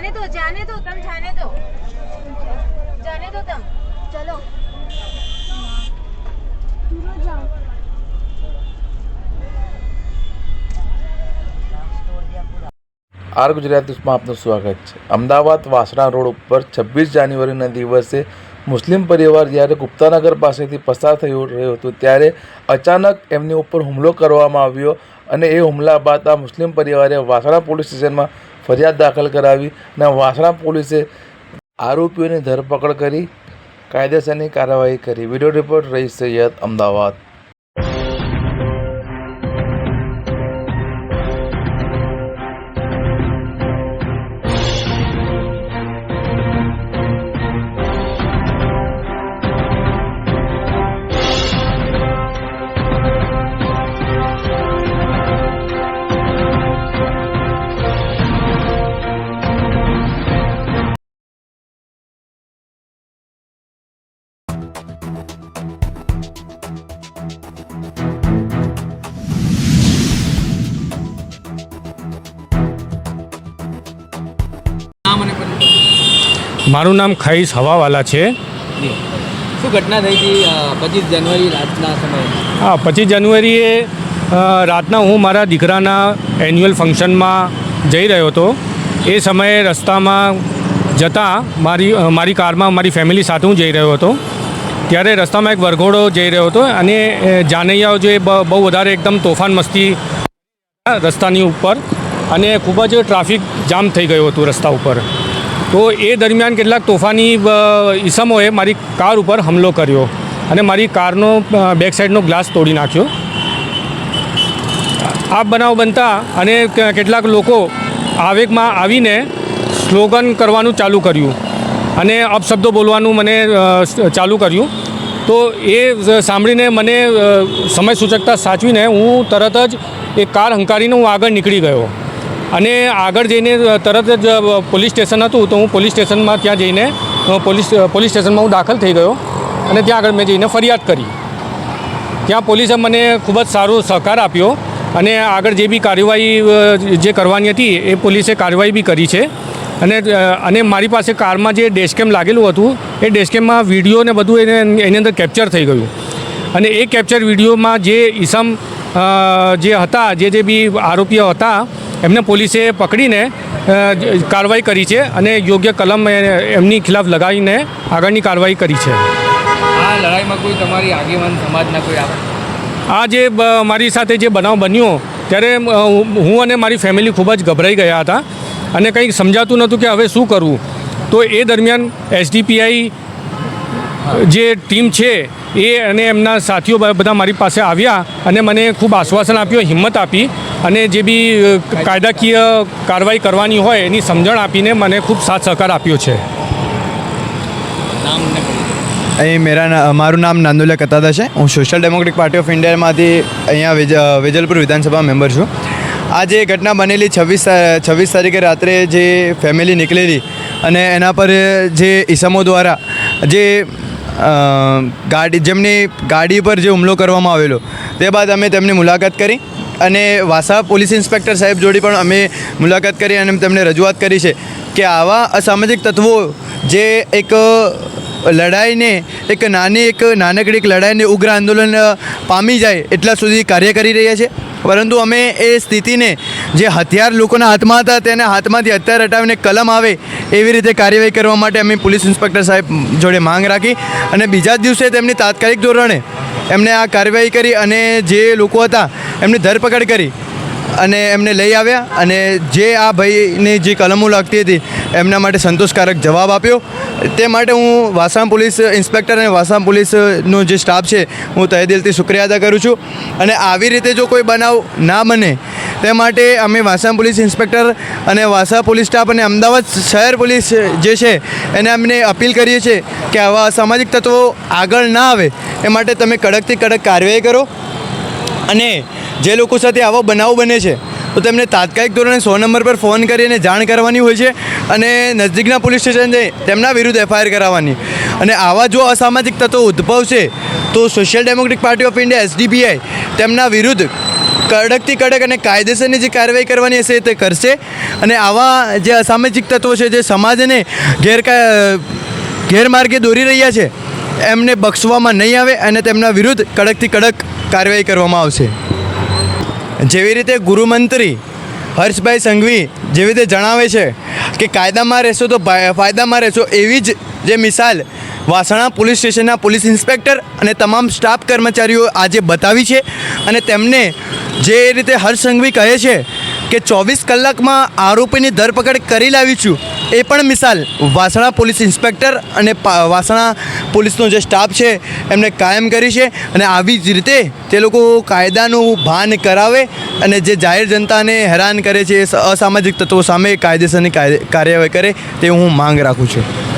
જાને દો જાને દો તમ જાને દો જાને દો તમ. ચલો. દૂર જાઓ આર ગુજરાત ન્યૂઝમાં આપનું સ્વાગત છે. અમદાવાદ વાસણા રોડ ઉપર છવ્વીસ જાન્યુઆરીના દિવસે મુસ્લિમ પરિવાર જ્યારે ગુપ્તાનગર પાસેથી પસાર થઈ રહ્યો હતો, ત્યારે અચાનક એમની ઉપર હુમલો કરવામાં આવ્યો અને એ હુમલા બાદ આ મુસ્લિમ પરિવારે વાસણા પોલીસ સ્ટેશનમાં ફરિયાદ દાખલ કરાવી અને વાસણા પોલીસે આરોપીઓની ધરપકડ કરી કાયદેસરની કાર્યવાહી કરી. વીડિયો રિપોર્ટ રહીશ સૈયદ અમદાવાદ. મારું નામ ખઈસ હવાવાલા છે. શું ઘટના થઈ હતી પચીસ જાન્યુઆરી રાતના સમયે? હા પચીસ જાન્યુઆરીએ રાતના હું મારા દીકરાના એન્યુઅલ ફંક્શનમાં જઈ રહ્યો હતો. એ સમયે રસ્તામાં જતાં મારી મારી કારમાં મારી ફેમિલી સાથે હું જઈ રહ્યો હતો. ત્યારે રસ્તામાં એક વરઘોડો જઈ રહ્યો હતો અને જાનૈયાઓ જે બહુ વધારે એકદમ તોફાન મસ્તી રસ્તાની ઉપર અને ખૂબ જ ટ્રાફિક જામ થઈ ગયું હતું રસ્તા ઉપર. તો એ દરમિયાન કેટલાક તોફાની ઈસમોએ મારી કાર ઉપર હુમલો કર્યો અને મારી કારનો બેક સાઈડનો ગ્લાસ તોડી નાખ્યો. આ બનાવ બનતા અને કેટલાક લોકો આવેગમાં આવીને સ્લોગન કરવાનું ચાલુ કર્યું અને અપશબ્દો બોલવાનું મને ચાલુ કર્યું. તો એ સાંભળીને મને સમય સૂચકતા સાચવીને હું તરત જ એ કાર હંકારીને હું આગળ નીકળી ગયો. અને આગળ જઈને તરત જ પોલીસ સ્ટેશન હતું, તો હું પોલીસ સ્ટેશનમાં ત્યાં જઈને પોલીસ પોલીસ સ્ટેશનમાં હું દાખલ થઈ ગયો અને ત્યાં આગળ મેં જઈને ફરિયાદ કરી. ત્યાં પોલીસે મને ખૂબ જ સારો સહકાર આપ્યો અને આગળ જે બી કાર્યવાહી જે કરવાની હતી, એ પોલીસે કાર્યવાહી બી કરી છે. અને અને મારી પાસે કારમાં જે ડેશકેમ લાગેલું હતું, એ ડેશકેમમાં વીડિયો ને બધું એને, એની અંદર કેપ્ચર થઈ ગયું. અને એ કેપ્ચર વિડીયોમાં જે ઈસમ જે હતા, જે જે બી આરોપીઓ હતા એમને પોલીસે પકડીને કાર્યવાહી કરી છે અને યોગ્ય કલમ એમની ખિલાફ લગાવીને આગળની કાર્યવાહી કરી છે. આ લડાઈમાં કોઈ તમારી આગેવાન સમાજના કોઈ આ જે મારી સાથે જે બનાવ બન્યો ત્યારે હું અને મારી ફેમિલી ખૂબ જ ગભરાઈ ગયા હતા અને કંઈક સમજાતું નહોતું કે હવે શું કરવું તો એ દરમિયાન એસડીપીઆઈ જે ટીમ છે એ અને એમના સાથીઓ બધા મારી પાસે આવ્યા અને મને ખૂબ આશ્વાસન આપ્યું હિંમત આપી અને જે બી કાયદાકીય કાર્યવાહી કરવાની હોય એની સમજણ આપીને મને ખૂબ સાથ સહકાર આપ્યો છે. અહીં મેરા મારું નામ નાંદુલા કતાદા છે. હું સોશિયલ ડેમોક્રેટિક પાર્ટી ઓફ ઇન્ડિયામાંથી અહીંયા વેજલપુર વિધાનસભા મેમ્બર છું. આ જે ઘટના બનેલી છવ્વીસ છવ્વીસ તારીખે રાત્રે જે ફેમિલી નીકળેલી અને એના પર જે ઈસમો દ્વારા જે ગાડી, જેમની ગાડી પર જે હુમલો કરવામાં આવેલો, તે બાદ અમે તેમની મુલાકાત કરી અને વાસા પોલીસ ઇન્સ્પેક્ટર સાહેબ જોડે પણ અમે મુલાકાત કરી અને તેમને રજૂઆત કરી છે કે આવા અસામાજિક તત્વો જે એક લડાઈને, એક નાની, એક નાનકડી, એક લડાઈને ઉગ્ર આંદોલન પામી જાય એટલા સુધી કાર્ય કરી રહ્યા છે. પરંતુ અમે એ સ્થિતિને જે હથિયાર લોકોના હાથમાં હતા તેના હાથમાંથી હથિયાર હટાવીને કલમ આવે એવી રીતે કાર્યવાહી કરવા માટે અમે પોલીસ ઇન્સ્પેક્ટર સાહેબ જોડે માંગ રાખી અને બીજા જ દિવસે તેમની તાત્કાલિક ધોરણે એમને આ કાર્યવાહી કરી અને જે લોકો હતા એમની ધરપકડ કરી અને એમને લઈ આવ્યા અને જે આ ભાઈની જે કલમો લાગતી હતી એમના માટે સંતોષકારક જવાબ આપ્યો. તે માટે હું વાસણ પોલીસ ઇન્સ્પેક્ટર અને વાસણ પોલીસનો જે સ્ટાફ છે, હું તહે દિલથી શુક્રિયા અદા કરું છું. અને આવી રીતે જો કોઈ બનાવ ના બને તે માટે અમે વાસણ પોલીસ ઇન્સ્પેક્ટર અને વાસા પોલીસ સ્ટાફ અને અમદાવાદ શહેર પોલીસ જે છે, એને અમને અપીલ કરીએ છીએ કે આવા અસામાજિક તત્વો આગળ ના આવે. એ માટે તમે કડકથી કડક કાર્યવાહી કરો અને જે લોકો સાથે આવો બનાવ બને છે, તો તેમને તાત્કાલિક ધોરણે સો નંબર પર ફોન કરીને જાણ કરવાની હોય છે અને નજીકના પોલીસ સ્ટેશન જઈ તેમના વિરુદ્ધ એફઆઈઆર કરાવવાની. અને આવા જો અસામાજિક તત્વો ઉદ્ભવશે, તો social democratic party of India, SDPI, તેમના વિરુદ્ધ કડકથી કડક અને કાયદેસરની જે કાર્યવાહી કરવાની હશે તે કરશે. અને આવા જે અસામાજિક તત્વો છે, જે સમાજને ગેરકા, ગેરમાર્ગે દોરી રહ્યા છે, એમને બક્ષવામાં નહીં આવે અને તેમના વિરુદ્ધ કડકથી કડક કાર્યવાહી કરવામાં આવશે. જેવી રીતે ગૃહમંત્રી હર્ષભાઈ સંઘવી જેવી રીતે જણાવે છે કે કાયદામાં રહેશો તો ફાયદામાં રહેશો એવી જ જે મિસાલ વાસણા પોલીસ સ્ટેશનના પોલીસ ઇન્સ્પેક્ટર અને તમામ સ્ટાફ કર્મચારીઓ આજે બતાવી છે અને તેમને જે રીતે હર્ષ સંઘવી કહે છે કે ચોવીસ કલાકમાં આરોપીની ધરપકડ કરી લાવી છું એ પણ મિસાલ. વાસણા પોલીસ ઇન્સ્પેક્ટર અને વાસણા પોલીસનો જે સ્ટાફ છે, એમને કાયમ કરી છે અને આવી જ રીતે તે લોકો કાયદાનું ભાન કરાવે અને જે જાહેર જનતાને હેરાન કરે છે એ અસામાજિક તત્વો સામે કાયદેસરની કાયદે- કાર્યવાહી કરે તે હું માંગ રાખું છું.